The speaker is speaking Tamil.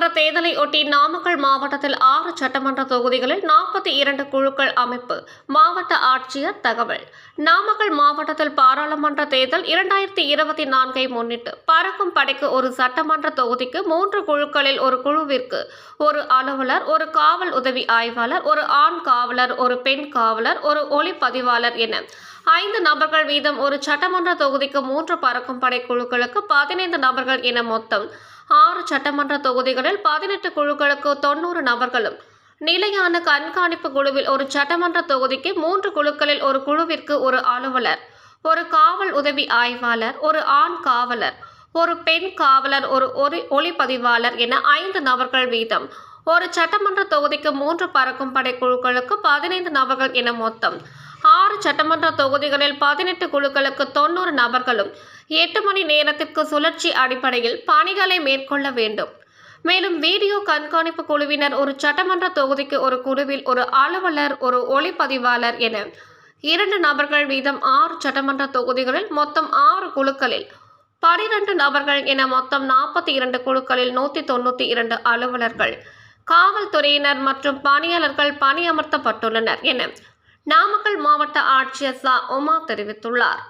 இதையொட்டி நாமக்கல் மாவட்டத்தில் ஆறு சட்டமன்ற தொகுதிகளில் நாற்பத்தி இரண்டு குழுக்கள் அமைப்பு. மாவட்ட ஆட்சியர் தகவல். நாமக்கல் மாவட்டத்தில் பாராளுமன்ற தேர்தல் இரண்டாயிரத்தி இருபத்தி நான்கை முன்னிட்டு பறக்கும் படைக்கு ஒரு சட்டமன்ற தொகுதிக்கு மூன்று குழுக்களில் ஒரு குழுவிற்கு ஒரு அலுவலர் ஒரு காவல் உதவி ஆய்வாளர் ஒரு ஆண் காவலர் ஒரு பெண் காவலர் ஒரு ஒளிப்பதிவாளர் என ஐந்து நபர்கள் வீதம் ஒரு சட்டமன்ற தொகுதிக்கு மூன்று பறக்கும் படை குழுக்களுக்கு பதினைந்து நபர்கள் என மொத்தம் ஆறு சட்டமன்ற தொகுதிகளில் பதினெட்டு குழுக்களுக்கு தொண்ணூறு நபர்களும். நிலையான கண்காணிப்பு குழுவில் ஒரு சட்டமன்ற தொகுதிக்கு மூன்று குழுக்களில் ஒரு குழுவிற்கு ஒரு அலுவலர் ஒரு காவல் உதவி ஆய்வாளர் ஒரு ஆண் காவலர் ஒரு பெண் காவலர் ஒரு ஒலி ஒளிப்பதிவாளர் என ஐந்து நபர்கள் வீதம். ஒரு சட்டமன்ற தொகுதிக்கு மூன்று பறக்கும் படை குழுக்களுக்கு பதினைந்து நபர்கள் என மொத்தம். ஆறு சட்டமன்ற தொகுதிகளில் பதினெட்டு குழுக்களுக்கு தொண்ணூறு நபர்களும் எட்டு மணி நேரத்திற்கு சுழற்சி அடிப்படையில் பணிகளை மேற்கொள்ள வேண்டும். மேலும் வீடியோ கண்காணிப்பு குழுவினர் ஒரு சட்டமன்ற தொகுதிக்கு ஒரு குழுவில் ஒரு அலுவலர் ஒரு ஒளிப்பதிவாளர் என இரண்டு நபர்கள் வீதம் ஆறு சட்டமன்ற தொகுதிகளில் மொத்தம் ஆறு குழுக்களில் பனிரெண்டு நபர்கள் என மொத்தம் நாற்பத்தி இரண்டு குழுக்களில் நூற்றி தொண்ணூற்றி இரண்டு அலுவலர்கள் காவல்துறையினர் மற்றும் பணியாளர்கள் பணியமர்த்தப்பட்டுள்ளனர் என நாமக்கல் மாவட்ட ஆட்சியர் சா. உமா தெரிவித்துள்ளார்.